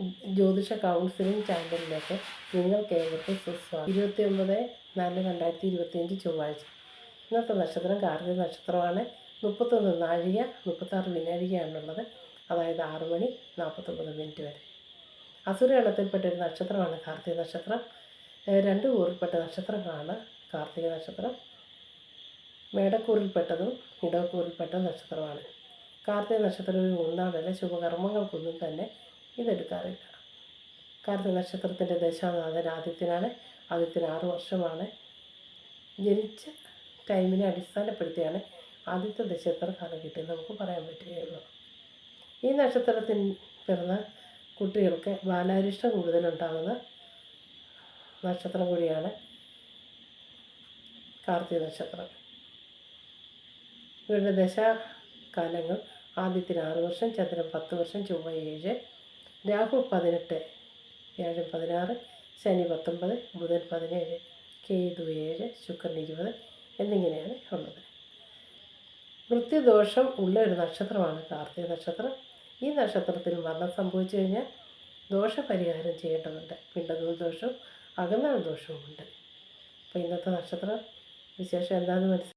ജ്യോതിഷ കൗൺസിലിംഗ് ചാനലിലേക്ക് നിങ്ങൾ ഏവർക്കും സുസ്വാഗതം ഇരുപത്തി ഒമ്പത് നാല് രണ്ടായിരത്തി ഇരുപത്തിയഞ്ച് ചൊവ്വാഴ്ച. ഇന്നത്തെ നക്ഷത്രം കാർത്തിക നക്ഷത്രമാണ്. മുപ്പത്തൊന്ന് നാഴിക മുപ്പത്താറ് വിനാഴികയാണുള്ളത്. അതായത് ആറ് മണി നാൽപ്പത്തൊമ്പത് മിനിറ്റ് വരെ. അസുരഗണത്തിൽപ്പെട്ട ഒരു നക്ഷത്രമാണ് കാർത്തിക നക്ഷത്രം. രണ്ട് കൂറിൽപ്പെട്ട നക്ഷത്രങ്ങളാണ് കാർത്തിക നക്ഷത്രം. മേടക്കൂറിൽപ്പെട്ടതും ഇടവക്കൂറിൽപ്പെട്ട നക്ഷത്രമാണ്. കാർത്തിക നക്ഷത്രം ഒരു മൂന്നാമല്ല ശുഭകർമ്മങ്ങൾക്കൊന്നും തന്നെ ഇതെടുക്കാറില്ല. കാർത്തിക നക്ഷത്രത്തിന്റെ ദശാനാഥൻ ആദിത്യനാണ്. ആദിത്യന് ആറ് വർഷമാണ്. ജനിച്ച ടൈമിനെ അടിസ്ഥാനപ്പെടുത്തിയാണ് ആദ്യത്തെ നക്ഷത്ര കിട്ടിയെന്ന് നമുക്ക് പറയാൻ പറ്റുകയുള്ളൂ ഈ നക്ഷത്രത്തിൽ പിറന്ന കുട്ടികൾക്ക് ബാലാരിഷ്ടം കൂടുതലുണ്ടാകുന്ന നക്ഷത്രം കൂടിയാണ് കാർത്തിക നക്ഷത്രം. ഇവരുടെ ദശാകാലങ്ങൾ ആദ്യത്തിന് ആറ് വർഷം ചന്ദ്രൻ പത്ത് വർഷം ചൊവ്വ ഏഴ് രാഹു പതിനെട്ട് വ്യാഴം പതിനാറ് ശനി പത്തൊമ്പത് ബുധൻ പതിനേഴ് കേതു ഏഴ് ശുക്രൻ ഇരുപത് എന്നിങ്ങനെയാണ് ഉള്ളത്. വൃത്തിദോഷം ഉള്ള ഒരു നക്ഷത്രമാണ് കാർത്തിക നക്ഷത്രം. ഈ നക്ഷത്രത്തിൽ മരണം സംഭവിച്ചു കഴിഞ്ഞാൽ ദോഷപരിഹാരം ചെയ്യേണ്ടതുണ്ട്. പിണ്ടനൂൽ ദോഷവും അകന്നാൾ ദോഷവുമുണ്ട്. അപ്പോൾ ഇന്നത്തെ നക്ഷത്രം വിശേഷം എന്താണെന്ന് മനസ്സിലായി